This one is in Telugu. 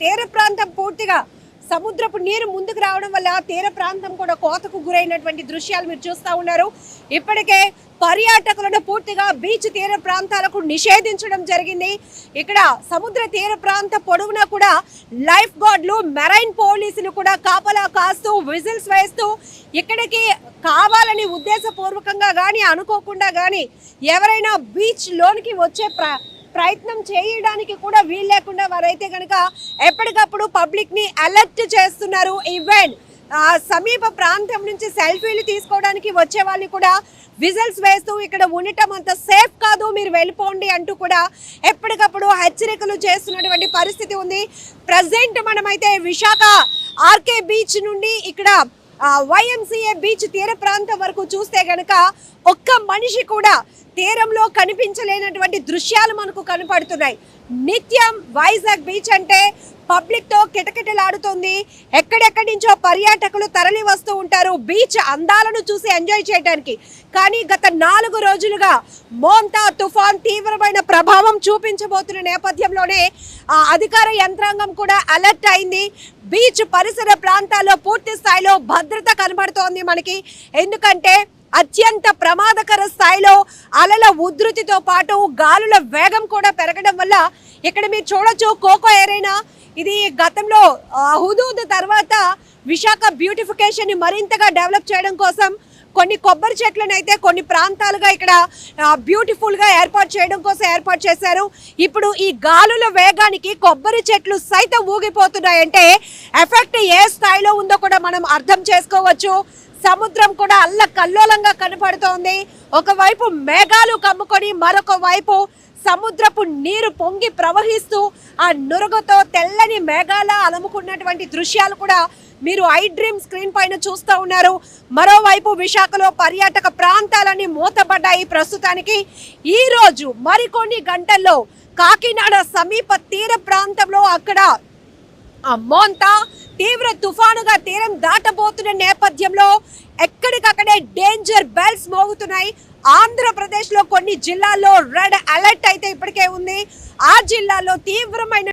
తీర ప్రాంతం పూర్తిగా సముద్రపు నీరు ముందుకు రావడం వల్ల తీర ప్రాంతం కూడా కోతకు గురైనటువంటి దృశ్యాలు మీరు చూస్తూ ఉన్నారు. ఇప్పటికే పర్యాటకులను పూర్తిగా బీచ్ తీర ప్రాంతాలకు నిషేధించడం జరిగింది. ఇక్కడ సముద్ర తీర ప్రాంత పొడవునా కూడా లైఫ్ గార్డ్లు మెరైన్ పోలీసులు కూడా కాపలా కాస్తూ విజిల్స్ వేస్తూ ఇక్కడికి కావాలని ఉద్దేశపూర్వకంగా కానీ అనుకోకుండా కానీ ఎవరైనా బీచ్లోనికి వచ్చే ప్ర ప్రయత్నం చేయడానికి కూడా వీలు లేకుండా వారైతే కనుక ఎప్పటికప్పుడు పబ్లిక్ని అలర్ట్ చేస్తున్నారు. ఈవెన్ ఆ, సమీప ప్రాంతం నుంచి సెల్ఫీలు తీసుకోవడానికి వచ్చే వాళ్ళు కూడా విజిల్స్ వేస్తూ ఇక్కడ ఉండటం అంత సేఫ్ కాదు మీరు వెళ్ళిపోండి అంటూ కూడా ఎప్పటికప్పుడు హెచ్చరికలు చేస్తున్నటువంటి పరిస్థితి ఉంది. ప్రజెంట్ మనమైతే విశాఖ ఆర్కే బీచ్ నుండి ఇక్కడ వైఎంసీఏ బీచ్ తీర ప్రాంతం వరకు చూస్తే గనక ఒక్క మనిషి కూడా తీరంలో కనిపించలేనటువంటి దృశ్యాలు మనకు కనపడుతున్నాయి. నిత్యం వైజాగ్ బీచ్ అంటే పబ్లిక్తో కిటకిటలాడుతుంది. ఎక్కడెక్కడి నుంచో పర్యాటకులు తరలి వస్తూ ఉంటారు. బీచ్ అందాలను చూసి ఎంజాయ్ చేయడానికి కానీ గత నాలుగు రోజులుగా మోంతా తుఫాన్ తీవ్రమైన ప్రభావం చూపించబోతున్న నేపథ్యంలోనే ఆ అధికార యంత్రాంగం కూడా అలర్ట్ అయింది. బీచ్ పరిసర ప్రాంతాల్లో పూర్తి స్థాయిలో భద్రత కనబడుతోంది మనకి. ఎందుకంటే అత్యంత ప్రమాదకర స్థాయిలో అలల ఉధృతితో పాటు గాలుల వేగం కూడా పెరగడం వల్ల ఇక్కడ మీరు చూడొచ్చు కోకో ఏరైనా. ఇది గతంలో హుదూద్ తర్వాత విశాఖ బ్యూటిఫికేషన్ని మరింతగా డెవలప్ చేయడం కోసం కొన్ని కొబ్బరి చెట్లను అయితే కొన్ని ప్రాంతాలుగా ఇక్కడ బ్యూటిఫుల్గా ఏర్పాటు చేయడం కోసం ఏర్పాటు చేశారు. ఇప్పుడు ఈ గాలుల వేగానికి కొబ్బరి చెట్లు సైతం ఊగిపోతున్నాయంటే ఎఫెక్ట్ ఏ స్థాయిలో ఉందో కూడా మనం అర్థం చేసుకోవచ్చు. సముద్రం కూడా అల్ల కల్లోలంగా కనపడుతోంది. ఒకవైపు మేఘాలు కమ్ముకొని మరొక వైపు సముద్రపు నీరు పొంగి ప్రవహిస్తూ ఆ నురుగుతో తెల్లని మేఘాల అలముకున్నటువంటి దృశ్యాలు కూడా మీరు ఐ డ్రీమ్ స్క్రీన్ పైన చూస్తూ ఉన్నారు. మరోవైపు విశాఖలో పర్యాటక ప్రాంతాలన్నీ మూతపడ్డాయి ప్రస్తుతానికి. ఈ రోజు మరికొన్ని గంటల్లో కాకినాడ సమీప తీర ప్రాంతంలో అక్కడ మోంతా తీవ్ర తుఫానుగా తీరం దాటబోతున్న నేపథ్యంలో ఎక్కడికక్కడే డేంజర్ బెల్స్ మోగుతున్నాయి. ఆంధ్రప్రదేశ్లో కొన్ని జిల్లాల్లో రెడ్ అలర్ట్ అయితే ఇప్పటికే ఉంది. ఆ జిల్లాలో తీవ్రమైన